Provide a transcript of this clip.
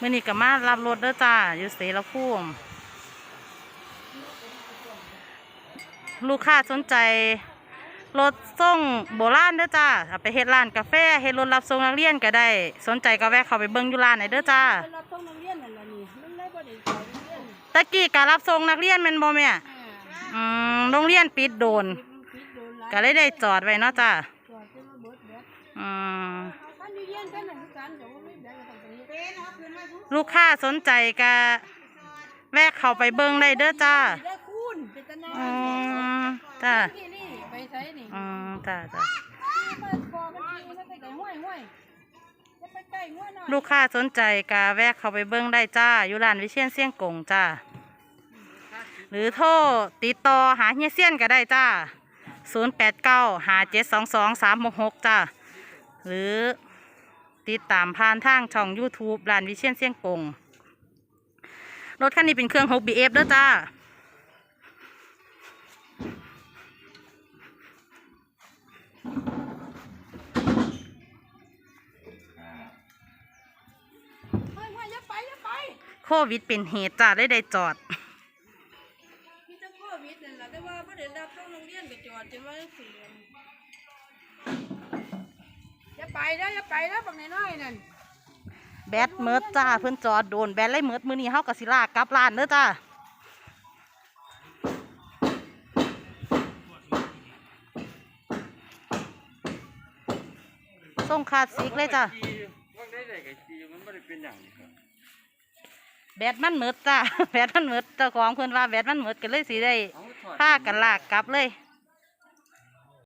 มื่อนี้ก็มารับรถเด้อจ้า อยู่เสรภูมิลูกค้าสนใจ รถส่งโบราณเด้อจ้าเอาไปเฮ็ดร้านกาแฟเฮ็ดรถรับส่งนักเรียนก็ได้ สนใจก็แวะเข้าไปเบิ่งอยู่ร้านไหนเด้อจ้าเพิ่นรับส่งนักเรียนนั่นล่ะนี่มันเลยบ่ได้ข้าโรงเรียนตะกี้การรับส่งนักเรียนแม่นบ่แม่อ่าอืมโรงเรียนปิดโดนปิดโดนหลายก็เลยได้จอดไว้เนาะจ้าจอดจนว่าเบิดเบิดอืม คันอยู่เรียนกันนั่นคือกันเดี๋ยวบ่มีแบงค์ก็ต้องไปเฮ็ด เป็นเอาคืนมาทุกลูกค้าสนใจก็แวะเข้าไปเบิ่งได้เด้อจ้าได้คูณเป็นตะนาวอืมจ้าที่นี่ไปใช้นี่อืมจ้าจ้าเปิดคอกันทีมันไปไกลห้วยห้วยจะไปใกล้ห้วยหน่อยลูกค้าสนใจก็แวะเข้าไปเบิ่งได้จ้าอยู่ร้านวิเชียนเสี่ยงกงจ้า หรือโทรติดต่อหาเฮียเซียนก็ได้จ้า 0 8 9 5 7 2 2 3 6 6 จ้า หรือ ติดตามผ่านทางช่อง YouTube ร้านวิเชียนเสี่ยงกง รถคันนี้เป็นเครื่อง 6BF ด้อจ้าห้วยห้ยอย่าไปอย่าไปโควิดเป็นเหตุจ้าได้ได้จอด มีแต่โควิดนั่นล่ะแต่ว่าบ่ได้รับส่งโรงเรียนก็จอดจนว่าจังซี่อย่า ไปเด้ออย่าไปเด้อบักน้อยๆนั่นแบตเมิดจ้าเพิ่อนจอดโดนแบตเลยเมิดมือนี้เฮากะสิลากลับร้านเด้อจ้าส่งคาดซิกเลยจ้าว่าได้ได้กับจีมันไม่ได้เป็นอย่างนี้ครับแบตมันเมิดจ้าแบตมันเมิดเจ้าของเพิ่อนว่าแบตมันเมิดก็เลยสิได้เอากันลากกลับเลย